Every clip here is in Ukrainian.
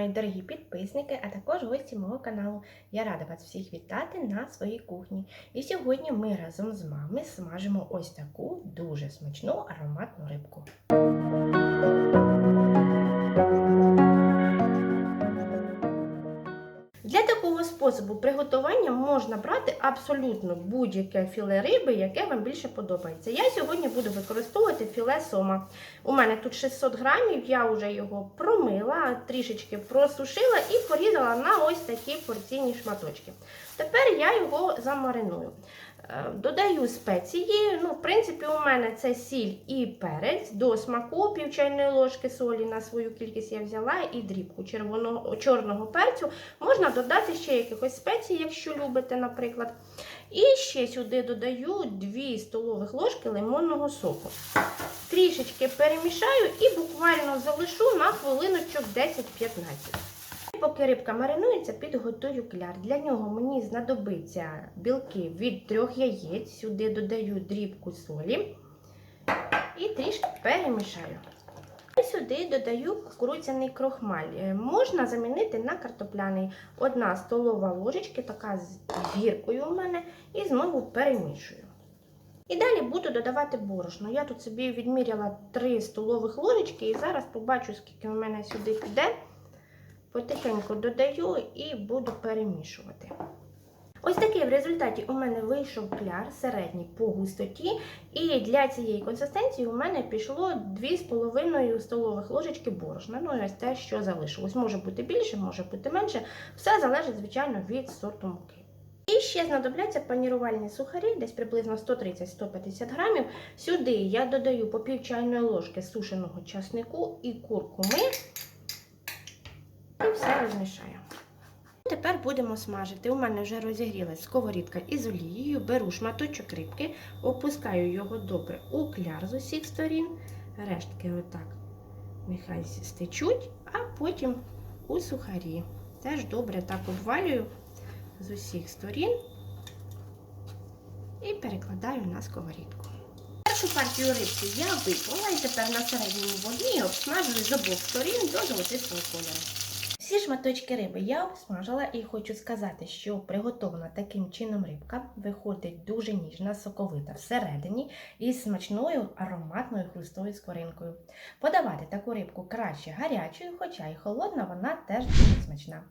мої дорогі підписники, а також гості мого каналу. Я рада вас всіх вітати на своїй кухні. І сьогодні ми разом з мамою смажимо ось таку дуже смачну ароматну рибку. Для такого способу приготування можна брати абсолютно будь-яке філе риби, яке вам більше подобається. Я сьогодні буду використовувати філе сома. У мене тут 600 грамів, я вже його промила, трішечки просушила і порізала на ось такі порційні шматочки. Тепер я його замариную. Е, Додаю спеції. Ну, В принципі, у мене це сіль і перець до смаку, пів чайної ложки солі на свою кількість я взяла, і дрібку червоного, чорного перцю. Можна додати ще якихось спецій, якщо любите, наприклад. І ще сюди додаю 2 столових ложки лимонного соку. Трішечки перемішаю і буквально залишу на хвилиночок 10-15. Поки рибка маринується, підготую кляр. Для нього мені знадобиться білки від трьох яєць. Сюди додаю дрібку солі і трішки перемішаю. Сюди додаю кукурудзяний крохмаль. Е, Можна замінити на картопляний. Одна столова ложечка, така з гіркою у мене, і знову перемішую. І далі буду додавати борошно. Я тут собі відміряла 3 столових ложечки і зараз побачу, скільки у мене сюди піде. Потихеньку додаю і буду перемішувати. Ось такий в результаті у мене вийшов кляр середній по густоті. І для цієї консистенції у мене пішло 2,5 столових ложечки борошна. Ну, і ось те, що залишилось. Може бути більше, може бути менше. Все залежить, звичайно, від сорту муки. І ще знадобляться панірувальні сухарі, десь приблизно 130-150 грамів. Сюди я додаю по пів чайної ложки сушеного часнику і куркуми. І. Тепер будемо смажити. У мене вже розігрілась сковорідка із олією. Беру шматочок рибки, опускаю його добре у кляр з усіх сторін. Рештки отак нехай стечуть, а потім у сухарі. Теж добре так обвалюю з усіх сторін і перекладаю на сковорідку. Першу партію рибки я випала і тепер на середньому вогні обсмажую з обох сторін до золотистого кольору. Всі шматочки риби я обсмажила і хочу сказати, що приготована таким чином рибка виходить дуже ніжна, соковита всередині і з смачною ароматною хрустою скоринкою. Подавати таку рибку краще гарячою, хоча і холодна, вона теж дуже смачна.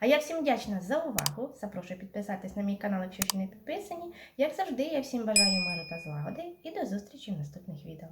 А я всім вдячна за увагу. Запрошую підписатись на мій канал, якщо ще не підписані. Як завжди, я всім бажаю миру та злагоди і до зустрічі в наступних відео.